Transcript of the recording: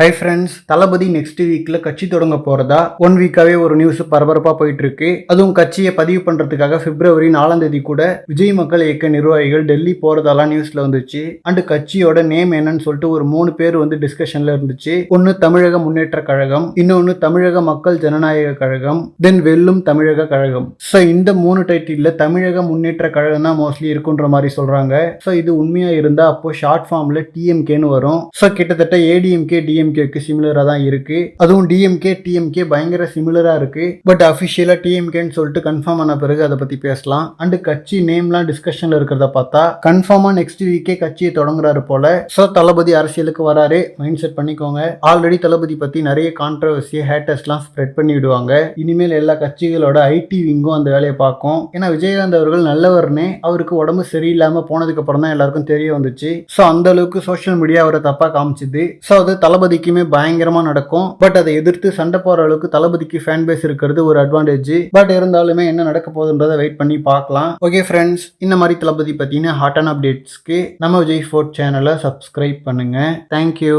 Hi friends தளபதி next வீக்கில் கட்சி தொடங்க போகிறதா ஒன் வீக்காவே ஒரு நியூஸ் பரபரப்பாக போயிட்டு இருக்கு அதுவும் கட்சியை பதிவு பண்ணுறதுக்காக பிப்ரவரி நாலாம் தேதி கூட விஜய் மக்கள் இயக்க நிர்வாகிகள் டெல்லி போறதெல்லாம் நியூஸில் வந்துச்சு. அண்டு கட்சியோட நேம் என்னன்னு சொல்லிட்டு ஒரு மூணு பேர் வந்து டிஸ்கஷனில் இருந்துச்சு. ஒன்று தமிழக முன்னேற்ற கழகம் இன்னொன்று தமிழக மக்கள் ஜனநாயக கழகம் தென் வெல்லும் தமிழக கழகம். ஸோ இந்த மூணு டைட்டிலில் தமிழக முன்னேற்ற கழகம் தான் மோஸ்ட்லி இருக்குன்ற மாதிரி சொல்கிறாங்க ஸோ இது உண்மையாக இருந்தால் அப்போது ஷார்ட் ஃபார்மில் டிஎம்கேன்னு வரும். ஸோ கிட்டத்தட்ட ஏடிஎம்கே டிஎம்கேக்கு சிமிலராக தான் இருக்குது அதுவும் டிஎம்கே டிஎம்கே பயங்கர சிமிலராக இருக்குது பட் அஃபிஷியலாக டிஎம்கேன்னு சொல்லிட்டு கன்ஃபார்ம் ஆன பிறகு அதை பற்றி பேசலாம். அண்டு கட்சி நேம்லாம் டிஸ்கஷனில் இருக்கிறத பார்த்தா கன்ஃபார்மாக நெக்ஸ்ட் வீக்கே கட்சியை தொடங்குறாரு போல. ஸோ தளபதி அரசியலுக்கு வராரு. மைண்ட் செட் பண்ணிக்கோங்க. ஆல்ரெடி தளபதி பற்றி நிறைய கான்ட்ரவர்சி ஹேட்டர்ஸ்லாம் ஸ்ப்ரெட் பண்ணி விடுவாங்க இனிமேல் எல்லா கட்சிகளோட ஐடி விங்கும் அந்த வேலையை பார்க்கும். ஏன்னா விஜயகாந்த் அவர்கள் நல்லவர்னே அவருக்கு உடம்பு சரியில்லாமல் போனதுக்கு அப்புறம் தான் எல்லாருக்கும் தெரிய வந்துச்சு. ஸோ அந்த அளவுக்கு சோஷியல் மீடியா அவரை தப்பாக காமிச்சுது. ஸோ அது தளபதிக்குமே பயங்கரமா நடக்கும். பட் அதை எதிர்த்து சண்டை போற அளவுக்கு தளபதிக்கு ஃபேன் பேஸ் இருக்கிறது ஒரு அட்வான்டேஜ் பட் இருந்தாலுமே என்ன நடக்க போகுதுன்றதை வெயிட் பண்ணி பார்க்கலாம். ஓகே ஃப்ரெண்ட்ஸ் இந்த மாதிரி தளபதி பத்தின ஹாட்டான அப்டேட்ஸ்க்கு நம்ம விஜய் ஃபோர்ட் சேனலை சப்ஸ்கிரைப் பண்ணுங்க. Thank you